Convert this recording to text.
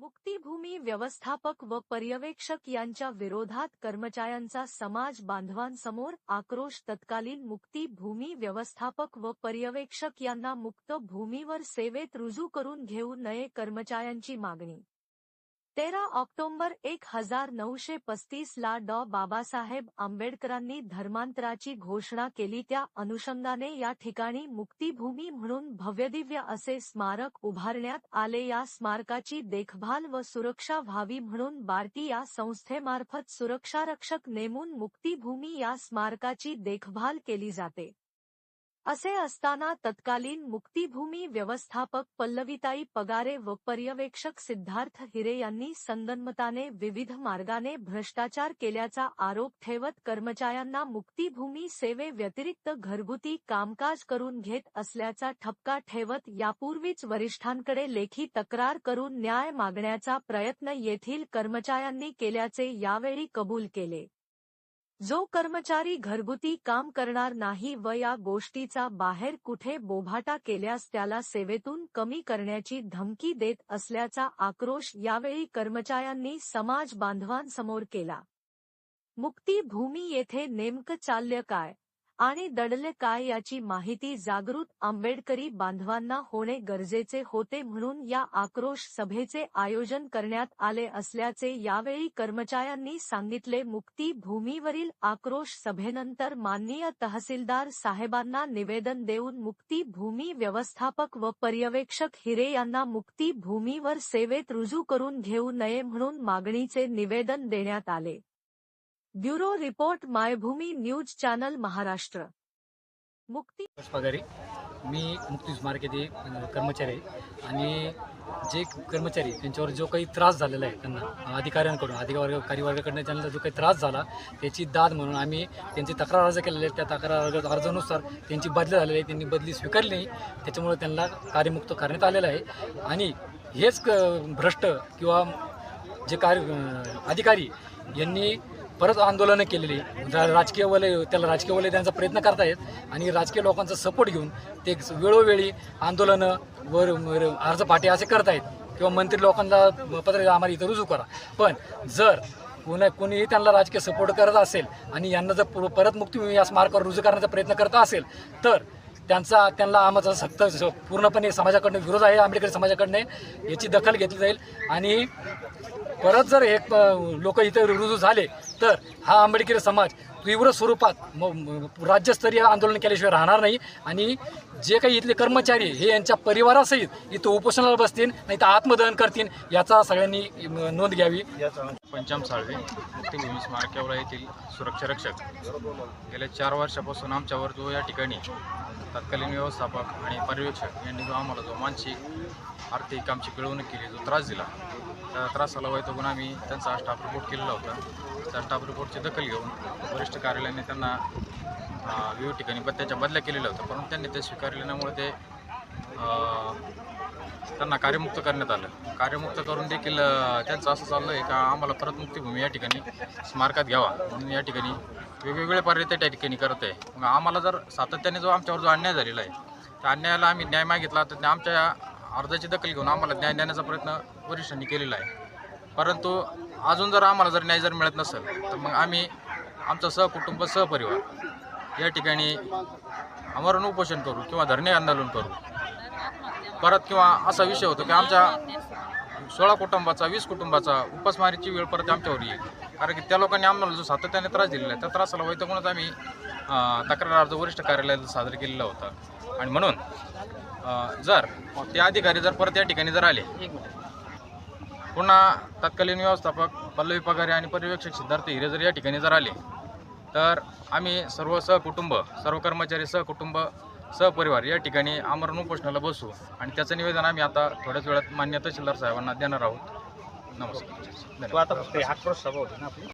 मुक्तीभूमी व्यवस्थापक व पर्यवेक्षक यांच्या विरोधात कर्मचाऱ्यांचा समाज बांधवांसमोर आक्रोश तत्कालीन मुक्ती भूमी व्यवस्थापक व पर्यवेक्षक यांना मुक्त भूमीवर सेवेत रुजू करून घेऊ नये कर्मचाऱ्यांची मागणी. तेरा ऑक्टोबर एक हजार नऊशे पस्तीस ला डॉ. बाबासाहेब आंबेडकरांनी धर्मांतराची घोषणा केली. त्या अनुषंगाने या ठिकाणी मुक्तीभूमी म्हणून भव्यदिव्य असे स्मारक उभारण्यात आले. या स्मारकाची देखभाल व सुरक्षा व्हावी म्हणून बार्टी या संस्थेमार्फत सुरक्षारक्षक नेमून मुक्तीभूमी या स्मारकाची देखभाल केली जाते. असे असताना तत्कालीन मुक्तीभूमी व्यवस्थापक पल्लवीताई पगारे व पर्यवेक्षक सिद्धार्थ हिरे यांनी संगनमताने विविध मार्गाने भ्रष्टाचार केल्याचा आरोप ठेवत कर्मचाऱ्यांना मुक्तीभूमी सेवे व्यतिरिक्त घरगुती कामकाज करून घेत असल्याचा ठपका ठेवत यापूर्वीच वरिष्ठांकडे लेखी तक्रार करून न्याय मागण्याचा प्रयत्न येथील कर्मचाऱ्यांनी केल्याचे यावेळी कबूल केले. जो कर्मचारी घरगुती काम करणार नाही व या गोष्टीचा बाहेर कुठे बोभाटा केल्यास त्याला सेवेतून कमी करण्याची धमकी देत असल्याचा आक्रोश यावेळी कर्मचाऱ्यांनी समाज बांधवांसमोर केला. मुक्ती भूमी येथे नेमकं चाललं काय? आणि दडले काय याची माहिती जागृत आंबेडकरी बांधवांना होणे गरजेचे होते म्हणून या आक्रोश सभेचे आयोजन करण्यात आले असल्याचे यावेळी कर्मचाऱ्यांनी सांगितले. मुक्ती भूमीवरील आक्रोश सभेनंतर माननीय तहसीलदार साहेबांना निवेदन देऊन मुक्ती भूमी व्यवस्थापक व पर्यवेक्षक हिरे यांना मुक्ती भूमीवर सेवेत रुजू करून घेऊ नये म्हणून मागणीचे निवेदन देण्यात आले. Bureau report Maybhoomi news channel Maharashtra. Mukti Pagare. मी मुक्ती स्मारक येथे कर्मचारी आहे. आणि जे कर्मचारी त्यांच्यावर जो काही त्रास झालेला आहे त्यांना अधिकाऱ्यांकडून अधिकारी कार्यवर्गाकडनं त्यांना जो काही त्रास झाला त्याची दाद म्हणून आम्ही त्यांची तक्रार अर्ज केलेली आहे. त्या तक्रार अर्जानुसार त्यांची बदली झालेली आहे. त्यांनी बदली स्वीकारली नाही. त्याच्यामुळे त्यांना कार्यमुक्त करण्यात आलेलं आहे. आणि हेच क भ्रष्ट किंवा जे कार्य अधिकारी यांनी परत आंदोलनं केलेली. रा- राजकीय वलय त्याला राजकीय वलय त्यांचा प्रयत्न करतायत आणि राजकीय लोकांचा सपोर्ट घेऊन ते वेळोवेळी आंदोलनं वर अर्ज पाटे असे करतायत. किंवा मंत्री लोकांना पत्र आम्हाला इथं रुजू करा. पण जर कोणा कोणीही त्यांना राजकीय सपोर्ट करत असेल आणि यांना जर परत मुक्ती या स्मारकावर रुजू करण्याचा प्रयत्न करत असेल तर त्यांचा त्यांना आम्हाला सक्त पूर्णपणे समाजाकडनं विरोध आहे आंबेडकरी समाजाकडनं याची दखल घेतली जाईल. आणि परत जर हे लोक इथे रुजू झाले तर हा आंबेडकरी समाज तीव्र स्वरूपात म- राज्यस्तरीय आंदोलन केल्याशिवाय राहणार नाही. आणि जे काही इथले कर्मचारी हे यांच्या परिवारासहित इथं उपोषणाला बसतील नाही तर आत्मदहन करतील याचा सगळ्यांनी नोंद घ्यावी. पंचाम साळवे मुक्तीभूमी स्मारकावर येथील सुरक्षा रक्षक. गेल्या चार वर्षापासून आमच्यावर जो या ठिकाणी तत्कालीन व्यवस्थापक आणि पर्यवेक्षक यांनी जो आम्हाला जो मानसिक आर्थिक आमची पिळवणूक केली जो त्रास दिला त्या त्रासाला वैतगून आम्ही त्यांचा स्टाफ रिपोर्ट केलेला होता. त्या स्टाफ रिपोर्टची दखल घेऊन वरिष्ठ कार्यालयाने त्यांना विविध ठिकाणी त्याच्या बदल्या केलेल्या होत्या. परंतु त्यांनी ते स्वीकारल्यामुळे ते त्यांना कार्यमुक्त करण्यात आलं. कार्यमुक्त करून देखील त्यांचं असं चाललं आहे का आम्हाला परत मुक्तीभूमी या ठिकाणी स्मारकात घ्यावा. म्हणून या ठिकाणी वेगवेगळे पर्याय त्या ठिकाणी करत आहे. मग आम्हाला जर सातत्याने जो आमच्यावर जो अन्याय झालेला आहे त्या अन्यायाला आम्ही न्याय मागितला तर आमच्या अर्जाची दखल घेऊन आम्हाला न्याय देण्याचा प्रयत्न वरिष्ठांनी केलेला आहे. परंतु अजून जर आम्हाला जर न्याय जर मिळत नसेल तर मग आम्ही आमचं सहकुटुंब सहपरिवार या ठिकाणी आमरण उपोषण करू किंवा धरणे आंदोलन करू. परत किंवा असा विषय होतो की आमच्या सोळा कुटुंबाचा वीस कुटुंबाचा उपासमारीची वेळ परत आमच्यावर येईल. कारण की त्या लोकांनी आम्हाला जो सातत्याने त्रास दिलेला आहे त्या त्रासाला वैतगूनच आम्ही तक्रार अर्ज वरिष्ठ कार्यालयात सादर केलेला होता. आणि म्हणून जर ते अधिकारी जर परत या ठिकाणी जर आले पुन्हा तत्कालीन व्यवस्थापक पल्लवी पगारे आणि पर्यवेक्षक सिद्धार्थ हिरे जर या ठिकाणी जर आले तर आम्ही सर्व सहकुटुंब सर्व कर्मचारी सहकुटुंब सहपरिवार या ठिकाणी आमरण उपोषणाला बसू आणि त्याचं निवेदन आम्ही आता थोड्याच वेळात मान्य तहसीलदार साहेबांना देणार आहोत. नमस्कार. हो, आता फक्त आक्रोश सभा होती ना आपली.